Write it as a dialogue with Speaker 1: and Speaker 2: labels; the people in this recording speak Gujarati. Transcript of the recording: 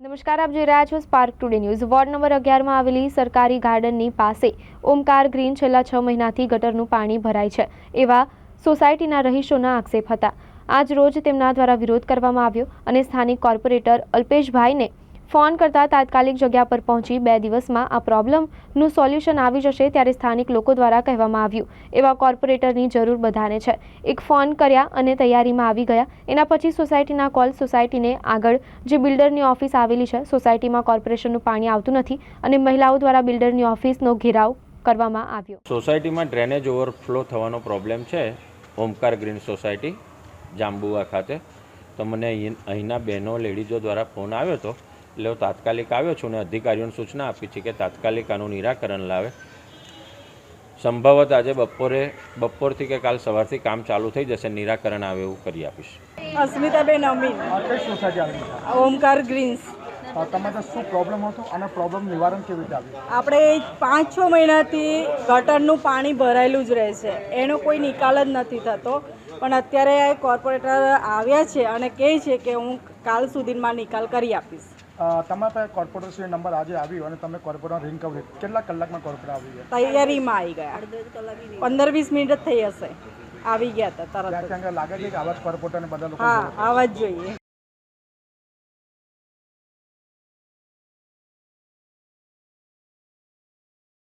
Speaker 1: નમસ્કાર, આપ જોઈ રહ્યા છો spark today news ward number અગિયારમાં આવેલી સરકારી ગાર્ડનની પાસે ઓમકાર ગ્રીન છેલ્લા છ મહિનાથી ગટરનું પાણી ભરાય છે એવા સોસાયટીના રહીશોના આક્ષેપ હતા. આજ રોજ તેમના દ્વારા વિરોધ કરવામાં આવ્યો અને સ્થાનિક કોર્પોરેટર અલ્પેશભાઈને ફોન કરતા તાત્કાલિક જગ્યા પર પહોંચી બે દિવસમાં આ પ્રોબ્લેમનું સોલ્યુશન આવી જશે ત્યારે સ્થાનિક લોકો દ્વારા કહેવામાં આવ્યું, એવા કોર્પોરેટરની જરૂર બધાને છે. એક ફોન કર્યા અને તૈયારીમાં આવી ગયા. એના પછી સોસાયટીના કોલ સોસાયટીને આગળ, જે બિલ્ડરની ઓફિસ આવેલી છે, સોસાયટીમાં કોર્પોરેશનનું પાણી આવતું નથી અને મહિલાઓ દ્વારા બિલ્ડરની ઓફિસનો ઘેરાવ કરવામાં આવ્યો.
Speaker 2: સોસાયટીમાં ડ્રેનેજ ઓવરફ્લો થવાનો પ્રોબ્લેમ છે, ઓમકાર ગ્રીન સોસાયટી, જાંબુવા ખાતે. તો મને અહીંના બહેનો, લેડીઝો દ્વારા ફોન આવ્યો હતો એટલે હું તાત્કાલિક આવ્યો છું અને અધિકારીઓને સૂચના આપી છે કે તાત્કાલિક આનું નિરાકરણ લાવે. સંભવત આજે બપોરે બપોરથી કે કાલ સવારથી કામ ચાલુ થઈ જશે નિરાકરણ આવે એવું કરી આપીશ.
Speaker 3: અસ્મિતાબેન અમીન. ઓમકાર ગ્રીન્સ.
Speaker 4: તમારે શું પ્રોબ્લેમ હતો અને પ્રોબ્લેમ નિવારણ કેવી રીતે આવ્યું?
Speaker 3: આપણે પાંચ છ મહિનાથી ગટરનું પાણી ભરાયેલું જ રહે છે. એનો કોઈ નિકાલ જ નથી થતો. પણ અત્યારે કોર્પોરેટર આવ્યા છે અને કહે છે કે હું કાલ સુધીમાં નિકાલ કરી આપીશ.
Speaker 4: તમારા પાસે કોર્પોરેટર નંબર આજે આવ્યો અને તમે કોર્પોરેટર રિંગ કર્યું. કેટલા કલાકમાં કોર્પોરેટર આવી ગયા?
Speaker 3: તૈયારીમાં આવી ગયા. પંદર વીસ મિનિટ જ થઈ હશે. આવી ગયા હતા તરત
Speaker 4: લાગે છે કે આવા જ કોર્પોરેટરને બધા લોકો
Speaker 3: હા આવાજ જ જોઈએ.